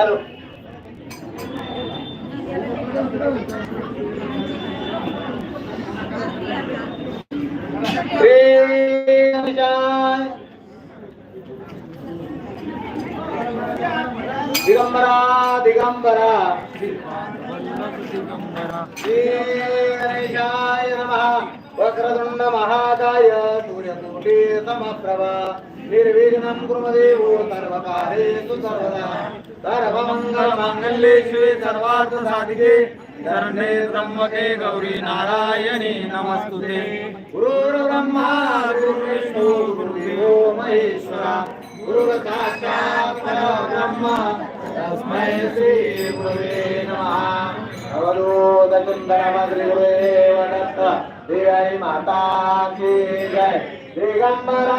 చాలు దిగంబరా దిగంబరా. శ్రీ గణేశాయ నమ. వక్రతుండ మహాకాయ సూర్యకోటి సమప్రభ. నిర్విఘ్నం కుర్మదేవో సర్వకార్యేషు సర్వదా సర్వమంగళమాంగళ్యే శివే సర్వార్థ సాధికే శరణే త్రమ్మకే గౌరీ నారాయణి నమస్తుతే గురు బ్రహ్మ గురు విష్ణు గురు దేవో మహేశ్వర గురు సాక్షాత్ పరబ్రహ్మ తస్మై శ్రీ గురువే నమః అవధూత కుందర మద్రి శ్రీ మాతా కీ జయ దిగంబరా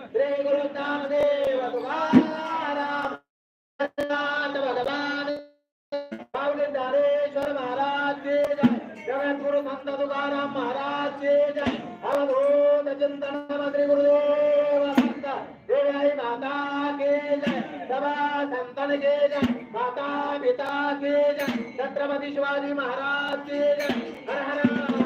तुकाराम महाराज अवधूत चिंतन मंत्री गुरुदेव देवाई माता के जय। सभा संतन के जय, माता पिता के जय। छत्रपति शिवाजी महाराज के जय। हर हर